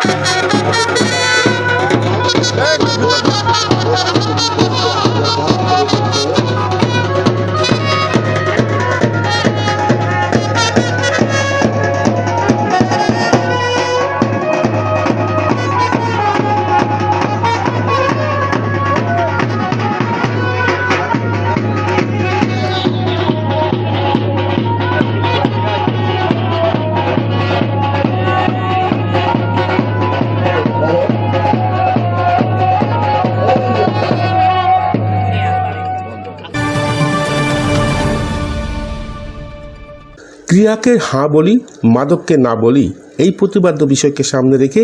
Thank ক্রিয়াকে হাঁ বলি, মাদককে না বলি, এই প্রতিবাদ্য বিষয়কে সামনে রেখে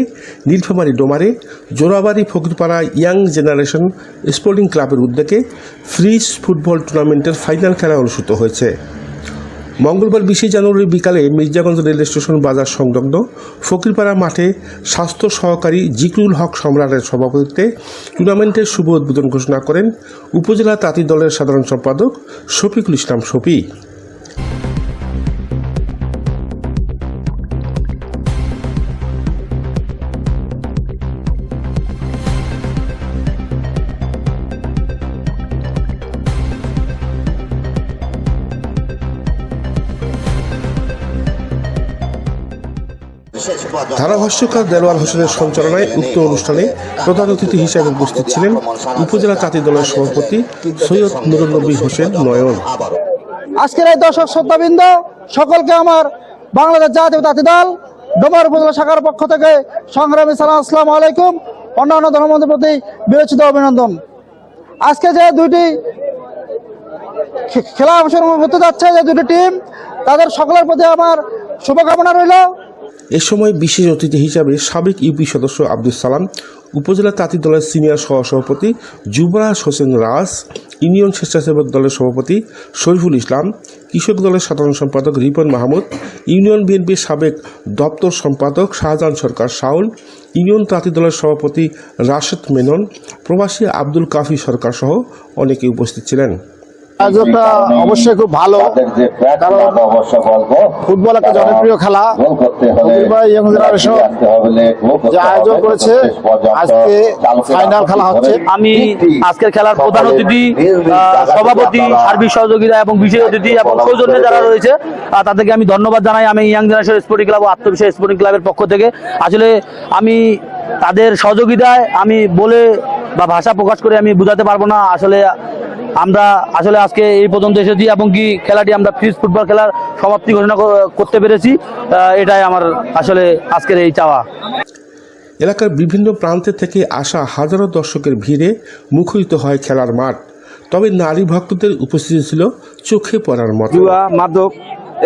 Nilphamari ডোমারে Jorabari Fakirpara young generation sporting ক্লাবের উদ্যোগে ফ্রিজ ফুটবল টুর্নামেন্টের ফাইনাল খেলা অনুষ্ঠিত হয়েছে। মঙ্গলবার বিশে জানুয়ারি বিকালে মির্জাগঞ্জ রেল স্টেশন বাজার সংলগ্ন ফকিরপাড়া মাঠে স্বাস্থ্য সহকারী জিকরুল হক সম্রাটের সভাপতিত্বে টুর্নামেন্টের শুভ উদ্বোধন ঘোষণা করেন উপজেলা তাঁতি দলের সাধারণ সম্পাদক শফিকুল ইসলাম শফি। ধারাভাষ্যকার দেলোয়ার হোসেনের সঞ্চালনায় উক্ত অনুষ্ঠানে প্রধান অতিথি হিসেবে উপস্থিত ছিলেন উপজেলা তাঁতি দলের সভাপতি সৈয়দ নুরুন্নবী হোসেন নয়ন। আজকের এই দর্শক শ্রদ্ধাবৃন্দ, সকলকে আমার বাংলাদেশ জাতীয় জাতি দল ডোমার উপজেলা শাখার পক্ষ থেকে সংগ্রামী সালাম, আসসালাম আলাইকুম। অন্যান্য ধর্মবন্ধের প্রতি বিবেচিত অভিনন্দন। আজকে যে দুইটি খেলা অংশগ্রহণ হতে যাচ্ছে যে দুটি টিম তাদের সকলের প্রতি আমার শুভকামনা রইল। এ সময় বিশেষ অতিথি হিসাবে সাবেক ইউপি সদস্য আব্দুল সালাম, উপজেলা তাঁতি দলের সিনিয়র সহসভাপতি যুবরাজ হোসেন রাজ, ইউনিয়ন স্বেচ্ছাসেবক দলের সভাপতি শরীফুল ইসলাম, কৃষক দলের সাধারণ সম্পাদক রিপন মাহমুদ, ইউনিয়ন বিএনপির সাবেক দপ্তর সম্পাদক শাহজাহান সরকার শাউল ইউনিয়ন তাঁতি দলের সভাপতি রাশেদ মেনন, প্রবাসী আব্দুল কাফি সরকার সহ অনেকে উপস্থিত ছিলেন। আয়োজনটা অবশ্যই খুব ভালো। কারণ ফুটবল একটা জনপ্রিয় খেলা। ইয়ং জেনারেশন যে আয়োজন করেছে আজকে ফাইনাল খেলা হচ্ছে। আমি আজকের খেলার প্রধান অতিথি সভাপতি সার্বিক সহযোগিতা এবং বিশেষ অতিথি এবং সৌজন্যে যারা রয়েছে তাদেরকে আমি ধন্যবাদ জানাই। আমি ইয়াং জেনারেশন স্পোর্টিং ক্লাব ও আত্মবিশ্বাস স্পোর্টিং ক্লাবের পক্ষ থেকে। আসলে আমি তাদের সহযোগিতায় আমি বলে বা ভাষা প্রকাশ করে আমি বোঝাতে পারব না। আসলে আমরা আসলে আজকে এই পর্যন্ত এসেছি এবং কি খেলাটি আমরা ফ্রিজ ফুটবল খেলার সমাপ্তি ঘোষণা করতে পেরেছি। এটাই আমার আসলে আজকের এই চাওয়া। এলাকার বিভিন্ন প্রান্তে থেকে আসা হাজারো দর্শকের ভিড়ে মুখরিত হয় খেলার মাঠ। তবে নারী ভক্তদের উপস্থিতি ছিল চোখে পড়ার মতো। জুয়া মাদক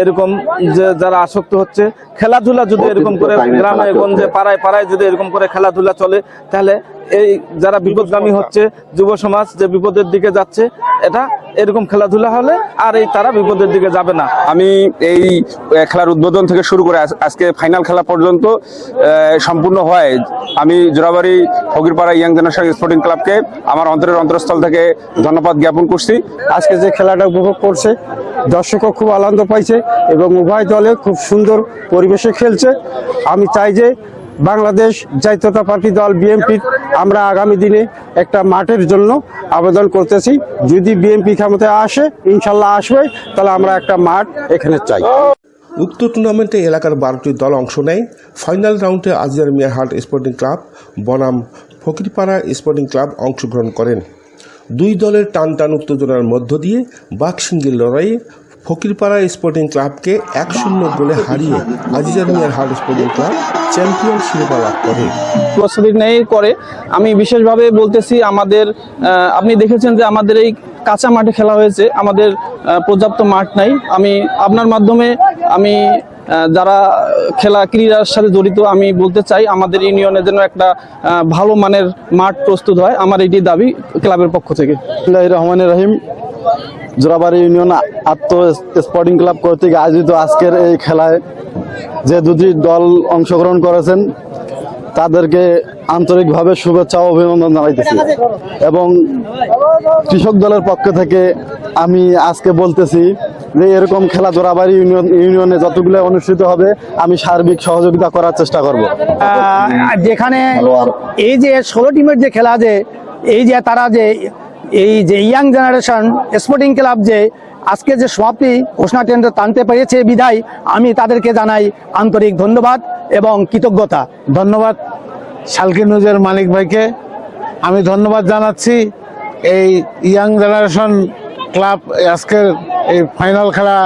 এরকম যে যারা আসক্ত হচ্ছে খেলাধুলা যদি এরকম করে গ্রামে গঞ্জে পাড়ায় পাড়ায় যদি এরকম করে খেলাধুলা চলে তাহলে এই যারা বিপদগামী হচ্ছে যুব সমাজ যে বিপদের দিকে যাচ্ছে এটা এরকম খেলাধুলা হলে আর এই তারা বিপদের দিকে যাবে না। আমি এই খেলার উদ্বোধন থেকে শুরু করে আজ- আজকে ফাইনাল খেলা পর্যন্ত সম্পূর্ণ হয়। আমি Jorabari Fakirpara young generation sporting ক্লাবকে আমার অন্তরের অন্তরস্থল থেকে ধন্যবাদ জ্ঞাপন করছি। আজকে যে খেলাটা উপভোগ করছে দর্শকও খুব আনন্দ পাইছে এবং উভয় দলে খুব সুন্দর পরিবেশে খেলছে। আমি চাই যে বাংলাদেশ জাতীয়তা পার্টি দল বিএনপি আমরা আগামী দিনে একটা মাঠের জন্য আবেদন করতেছি। যদি বিএনপি ক্ষমতায় আসে, ইনশাল্লাহ আসবে, তাহলে আমরা একটা মাঠ এখানে চাই। উক্ত টুর্নামেন্টে এলাকার বারোটি দল অংশ নেয়। ফাইনাল রাউন্ডে আজিয়ার মিয়া হাট স্পোর্টিং ক্লাব বনাম ফকিরপাড়া স্পোর্টিং ক্লাব অংশগ্রহণ করেন। দুই দলের টান টান উত্তেজনার মধ্য দিয়ে বাকসিঙ্গের লড়াইয়ে ফকিরপাড়া স্পোর্টিং ক্লাবকে এক শূন্য গোলে হারিয়ে আজিজার মিয়ার হাট স্পোর্টিং ক্লাব চ্যাম্পিয়ন শিরোপা লাভ করে। বছরের ন্যায় করে। আমি বিশেষভাবে বলতেছি আমাদের আপনি দেখেছেন যে আমাদের এই কাঁচা মাঠে খেলা হয়েছে। আমাদের পর্যাপ্ত মাঠ নাই। আমি আপনার মাধ্যমে আমি যারা খেলা ক্রীড়ার সাথে জড়িত আমি বলতে চাই আমাদের ইউনিয়নের জন্য একটা ভালো মানের মাঠ প্রস্তুত হয়। আমার এটি দাবি ক্লাবের পক্ষ থেকে। রহমান রহিম। জোরাবাড়ি ইউনিয়ন আত্ম স্পোর্টিং ক্লাব কর্তৃক আয়োজিত আজকের এই খেলায় যে দুটি দল অংশগ্রহণ করেছেন, তাদেরকে আন্তরিকভাবে শুভেচ্ছা ও অভিনন্দন জানাইতেছি। এবং কৃষক দলের পক্ষ থেকে আমি আজকে বলতেছি যে এরকম খেলা জোরাবাড়ি ইউনিয়ন, ইউনিয়নে যতগুলো অনুষ্ঠিত হবে, আমি সার্বিক সহযোগিতা করার চেষ্টা করব। যেখানে এই যে ষোলো টিমের যে খেলা যে, এই যে তারা যে এই যে ইয়াং জেনারেশন স্পোর্টিং ক্লাব যে আজকে যে সমাপ্তি ঘোষণা কেন্দ্র টানতে পেরেছে বিধায় আমি তাদেরকে জানাই আন্তরিক ধন্যবাদ এবং কৃতজ্ঞতা। ধন্যবাদ শালকি নিউজের মালিক ভাইকে। আমি ধন্যবাদ জানাচ্ছি এই ইয়াং জেনারেশন ক্লাব আজকের এই ফাইনাল খেলা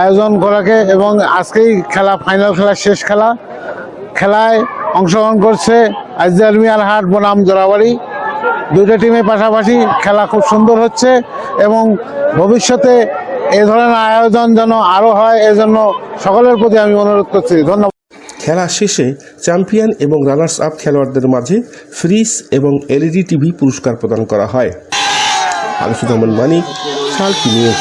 আয়োজন করাকে এবং আজকেই খেলা ফাইনাল খেলা, শেষ খেলা। খেলায় অংশগ্রহণ করছে আজদার মিয়ার হাট বনাম জোড়াবাড়ি। দুইটা টিমের পাশাপাশি খেলা খুব সুন্দর হচ্ছে এবং ভবিষ্যতে এ ধরনের আয়োজন যেন আরও হয়, এজন্য সকলের প্রতি আমি অনুরোধ করছি। ধন্যবাদ। খেলা শেষে চ্যাম্পিয়ন এবং রানার্স আপ খেলোয়াড়দের মাঝে ফ্রিজ এবং এলইডি টিভি পুরস্কার প্রদান করা হয়। আলোচনা মানিক শালকি নিউজ।